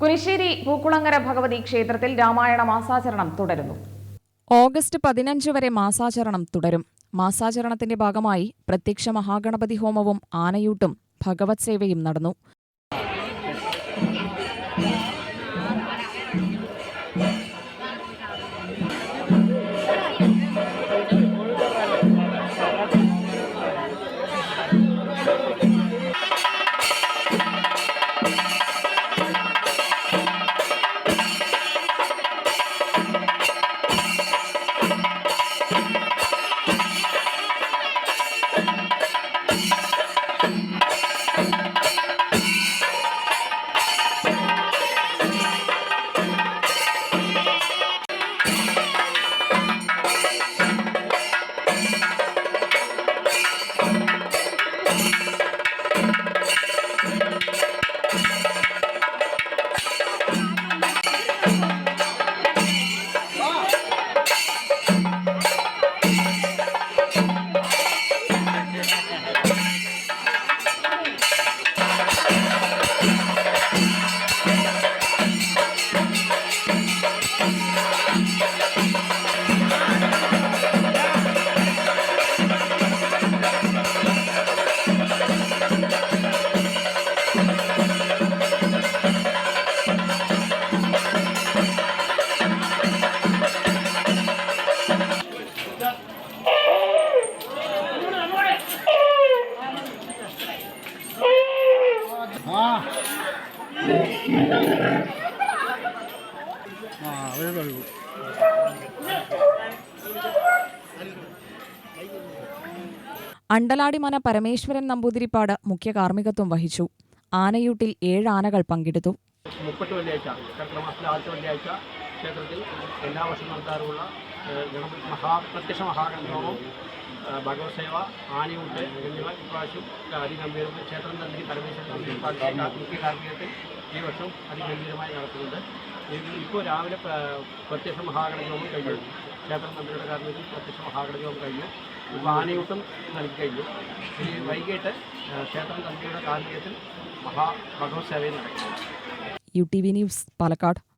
കുരിശ്ശേരി പൂക്കുളങ്ങര ഭഗവതി ക്ഷേത്രത്തിൽ രാമായണ മാസാചരണം തുടരുന്നു. ഓഗസ്റ്റ് പതിനഞ്ച് വരെ മാസാചരണം തുടരും. മാസാചരണത്തിന്റെ ഭാഗമായി പ്രത്യക്ഷ മഹാഗണപതി ഹോമവും ആനയൂട്ടും ഭഗവത് സേവയും നടന്നു. അണ്ടലാടിമന പരമേശ്വരൻ നമ്പൂതിരിപ്പാട് മുഖ്യ കാർമ്മികത്വം വഹിച്ചു. ആനയൂട്ടിൽ ഏഴ് ആനകൾ പങ്കെടുത്തു. മുപ്പത്തി വെള്ളിയാഴ്ച ചക്രമാസത്തിലെ ആദ്യത്തെ വെള്ളിയാഴ്ച ക്ഷേത്രത്തിൽ എല്ലാ വർഷവും നടത്താറുള്ള ഗണപതി മഹാ പ്രത്യക്ഷ മഹാഗണഹോമം ഭഗവത് സേവ ആനയൂട്ട് എന്നിവ ഇപ്രാവശ്യം അതിഗംഭീരം ക്ഷേത്രം തന്നെ പരമേശ്വരൻ മുഖ്യ കാർമ്മികത്തിൽ ഈ വർഷം അതിഗംഭീരമായി നടത്തുന്നുണ്ട് ഇപ്പോൾ രാവിലെ പ്ര- പ്രത്യക്ഷ മഹാഗണയോഗം കഴിഞ്ഞു. ക്ഷേത്ര മന്ത്രിയുടെ കാരണത്തിൽ പ്രത്യക്ഷ മഹാഗണയോഗം കഴിഞ്ഞു. ഇപ്പോൾ ആനയൂട്ടം നൽകി കഴിഞ്ഞു. ഈ വൈകിട്ട് ക്ഷേത്ര മന്ത്രിയുടെ കാർമ്മികത്തിൽ മഹാ ഭഗവത് സേവയും നടക്കും. U T V news Palakkad.